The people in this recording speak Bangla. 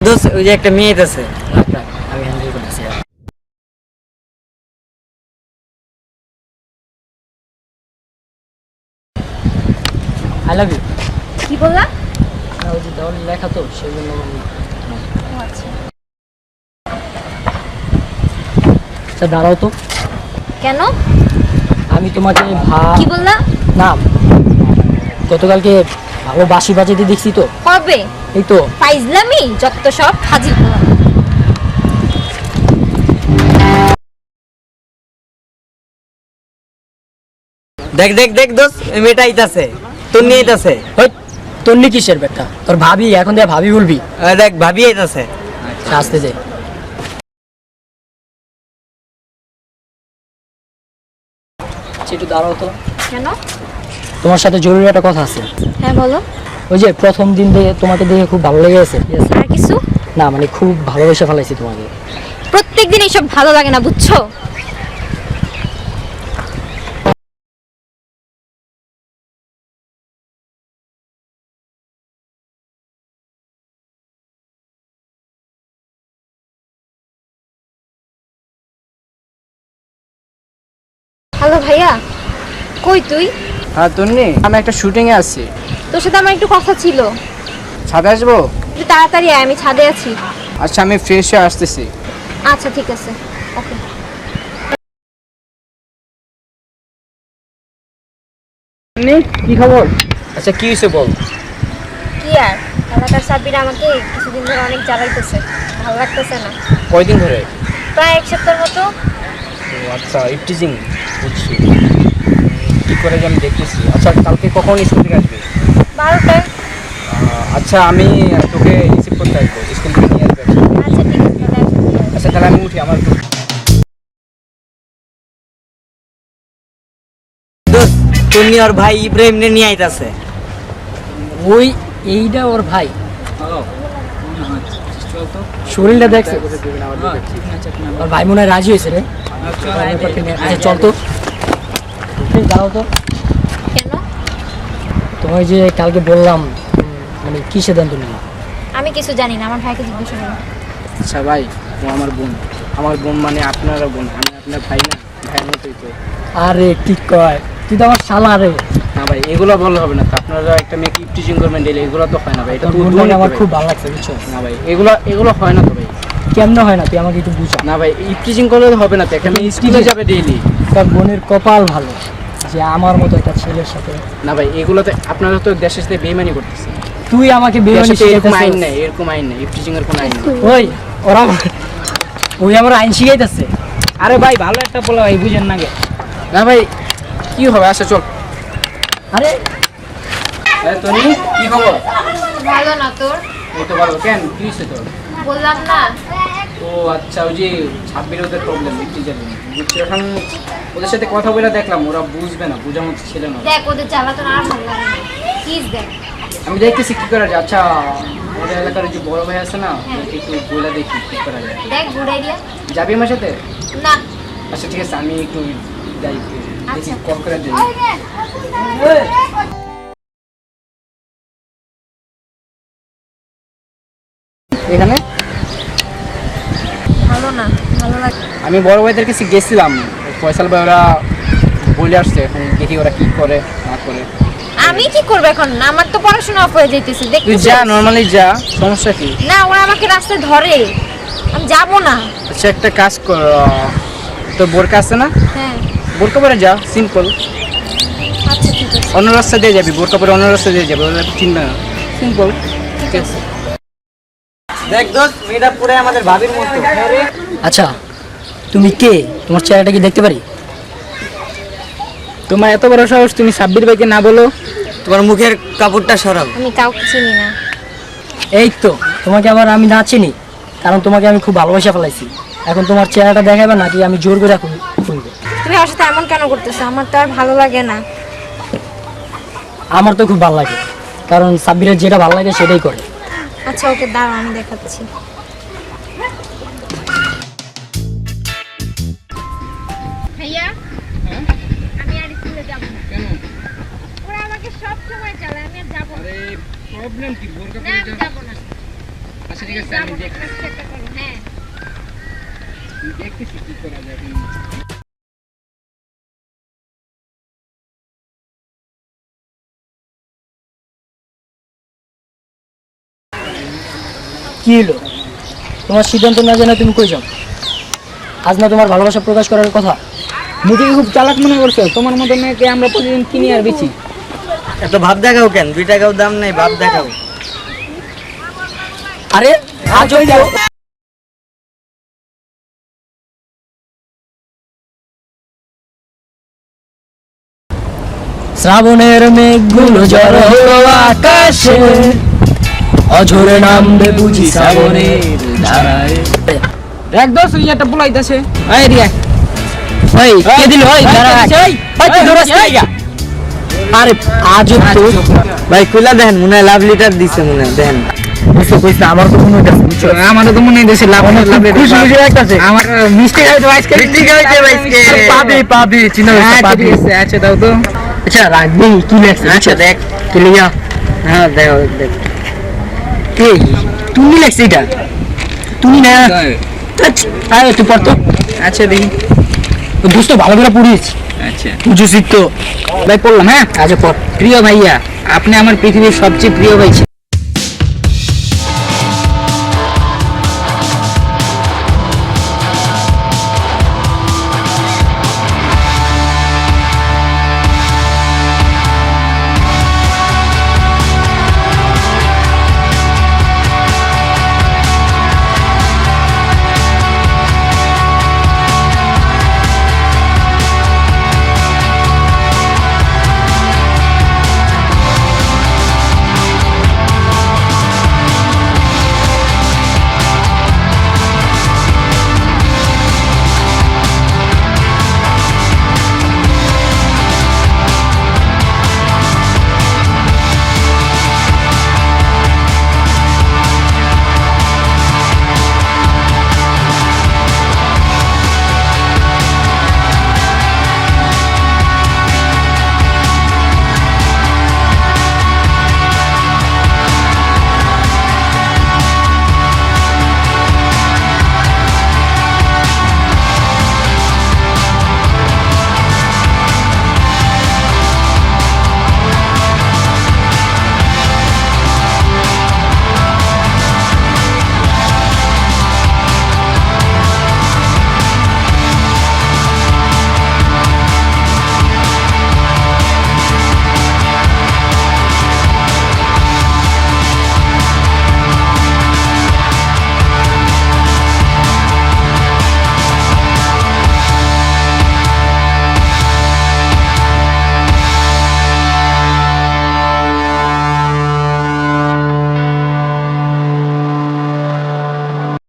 দোস্ত ওই যে একটা মেয়ে আছে। আমি হ্যান্ডেল করতেছি আই লাভ ইউ কি বললা? ওই যে দেওয়াল লেখা তো সেই জন্য আমি ও আচ্ছা। আচ্ছা দাঁড়াও তো। কেন? আমি তোমাকে ভা কি বললা? না। গতকালকে ভালো বাসি বাজাতে দেখছি তো। কবে? এই তো। ফাইজলামি? যত সব হাজির দেখ দেখ দেখ দোস্ত ওই মেয়েটা আইতাছে। তোর নিয়ে আইতাছে। ওই তোর নি কিসের ব্যাগটা তোর ভাবি এখন দিয়ে ভাবি বলবি। দেখ ভাবি আইতাছে। আচ্ছা, আসতে যে আচ্ছা, একটু দাঁড়াও তো। কেন? তোমার সাথে জরুরি একটা কথা আছে। হ্যাঁ বলো। ওই যে প্রথম দিন দেখে তোমাকে দেখে খুব ভালো লেগে গেছে আর কিছু? না মানে খুব ভালোবেসে ফেলাইছি তোমাকে। প্রত্যেক দিন এইসব ভালো লাগে না বুঝছ? হ্যালো ভাইয়া কই তুই? হ্যাঁ তন্নি আমি একটা শুটিংয়ে আছি। তোর সাথে আমার একটু কথা ছিল। ছাদে আসব? একটু তাড়াতাড়ি আয় আমি ছাদে আছি। আচ্ছা আমি ফ্রেশ হয়ে আসতেছি। আচ্ছা ঠিক আছে। ওকে। কি খবর? আচ্ছা কি হয়েছে বল? কি আর? এলাকার সাব্বির আমাকে কিছুদিন ধরে অনেক জ্বালাইতেছে। ভালো লাগতেছে না। কয়দিন ধরে? প্রায় এক সপ্তাহের মতো। ও আচ্ছা ইফটিজিং বুঝছি। কি করে যে আমি দেখতেছি আচ্ছা কালকে কখন স্কুল থেকে আসবে? বারোটায়। আচ্ছা আমি তোকে রিসিভ করতে আসব। স্কুল থেকে নিয়ে আসবে। আচ্ছা তাহলে। আচ্ছা তাহলে আমি উঠি আমার নিয়ে ওর ভাই ইব্রাহিম নিয়ে আইতাছে। ওই এইটা ওর ভাই। শরীরটা দেখছে ওর ভাই মনে হয় রাজি হয়েছে রে। আচ্ছা। চল তো। দাঁড়াও তো? কেন? তোমায় যে কালকে বললাম মানে কি সিদ্ধান্ত আমি কিছু জানি না আমার ভাইকে জিজ্ঞেস করো। আচ্ছা ভাই ও আমার বোন। আমার বোন মানে আপনারা বোন আমি আপনার ভাই না ভাইয়ের মতোই তো। আরে কি কয়? তুই তো আমার শালা রে। না ভাই এগুলো বললে হবে না তো আপনারা একটা মেয়েকে ইফটিজিং করবেন ডেলি এগুলো তো হয় না ভাই এটা তো বোনটাকে আমার খুব ভালো লাগছে বুঝছ? না ভাই এগুলো এগুলো হয় না তো ভাই। কেমনে হয় না? তুই আমাকে একটু বুঝা। না ভাই ইফটিজিং করলে হবে না তো একটা মেয়ে স্কুলে যাবে ডেইলি তোর বোনের কপাল ভালো। যে আমার মতো একটা ছেলের সাথে। না ভাই এগুলোতে আপনারা তো দেশের সাথে বেইমানি করতেছেন। তুই আমাকে বেমানি এরকম আইন নেই এরকম আইন নেই ইফটিজিং এর কোনো আইন নেই। ওই ওরা ওই আমার আইন শিখাইতেছে। আরে ভাই ভালো একটা বলা ভাই বুঝেন না গে না ভাই কি হবে? আচ্ছা চল। আরে তুমি কি খবর? ভালো না তোর? এই তো ভালো। কেন কি হয়েছে তোর? বললাম না। ও আচ্ছা ওই যে ছাব্বির ওদের প্রবলেম বুঝছি এখন ওদের সাথে কথা বলে দেখলাম ওরা বুঝবে না বোঝার মতো ছিল না। দেখ ওদের জ্বালাতন আর ভালো লাগে না। প্লিজ দেখ। আমি দেখতেছি কি করা যায়। আচ্ছা ওদের এলাকার যে বড় ভাই আছে না ওকে একটু বলে দেখি কি করা যায়। দেখ গুড আইডিয়া যাবি আমার সাথে? না। আচ্ছা ঠিক আছে আমি একটু যাই দেখি আচ্ছা। কল করে যাই এখানে? ভালো না ভালো লাগে। আমি বড় ভাইদের কাছে গেছিলাম। ফয়সাল ভাই ওরা বলে আসছে এখন দেখি ওরা কি করে না করে। আমি কি করব এখন? আমার তো পড়াশোনা অফ হয়ে যাইতেছে তুই যা নর্মালি যা সমস্যা কি? না ওরা আমাকে রাস্তায় ধরে। আমি যাব না। আচ্ছা একটা কাজ কর তোর বোরকা আছে না? হ্যাঁ। বোরকা পরে যা সিম্পল আচ্ছা ঠিক আছে। অন্য রাস্তা দিয়ে যাবি বোরকা পরে অন্য রাস্তা দিয়ে যাবে ওরা চিনবে না। সিম্পল ঠিক আছে। দেখ দোস্ত মেয়েটা পুরো আমাদের ভাবির মতো। আচ্ছা তুমি কে? তোমার চেহারাটা কি দেখতে পারি? তোমার এত বড় সাহস তুমি সাব্বির ভাইকে না বলো। তোমার মুখের কাপড়টা সরাও। আমি কাউকে চিনি না। এই তো তোমাকে আবার আমি না চিনি কারণ তোমাকে আমি খুব ভালোবাসা ফেলাইছি এখন তোমার চেহারাটা দেখাবে নাকি আমি জোর করে এখন খুলবো? তুমি আমার সাথে এমন কেন করতেছো? আমার তো আর ভালো লাগে না। আমার তো খুব ভালো লাগে কারণ সাব্বিরের যেটা ভালো লাগে সেটাই করে। আচ্ছা ওকে দাঁড়াও আমি দেখাচ্ছি। ভাইয়া। আমি আর স্কুলে যাব না। কেন? ওরা আমাকে সব সময় চালায় আমি আর যাব না। প্রবলেম কি? বোরকা না যাব? না। আচ্ছা ঠিক আছে আমি দেখ হ্যাঁ। দেখতেছি কি করা যায়? কি হলো? তোমার সিদ্ধান্ত না জানা তুমি কই যাও? আজ না তোমার ভালোবাসা প্রকাশ করার কথা? নিজেকে খুব চালাক মনে করছ? তোমার মতো মেয়েকে আমরা প্রতিদিন কিনি আর বেচি। এত ভাব দেখাও কেন? দুই টাকাও দাম নেই ভাব দেখাও। আরে আজ ওই শ্রাবণের মেঘগুলো জড় হলো আকাশে। অঝরে নামবে বুঝি শ্রাবণের ধারায়। দেখ দোষ ওই একটা বলাইতাছে। এই রিয়া ওই কে দিল? কি লাগা? আরে আজও তো ভাই কুলা দেখেন মনে হয় লাভ লিটার দিছে মনে হয় কইছ আমার তো মনে হইতাছে আমারও তো মনে হইতেছে লাভ লাভ খুশি খুশি লাগতাছে। আমার মিষ্টি খাইতে আজকে। মিষ্টি খাইতে আজকে। পাবি পাবি চিনা হইছে পাবি। আচ্ছা দাও তো। আচ্ছা রাখবি কি লেখছে আচ্ছা দেখ। কি লিয়া হ্যাঁ দেখো দেখ। এই তুমি লেখছে এটা। তুমি না আরে তুই পড়তো আচ্ছা দেখি। দুষ্ট ভালো করে পড়িস। আচ্ছা। বুঝেছিস তো? ভাই পড়লাম হ্যাঁ? আচ্ছা পড়। প্রিয় ভাইয়া আপনি আমার পৃথিবীর সবচেয়ে প্রিয় ভাই।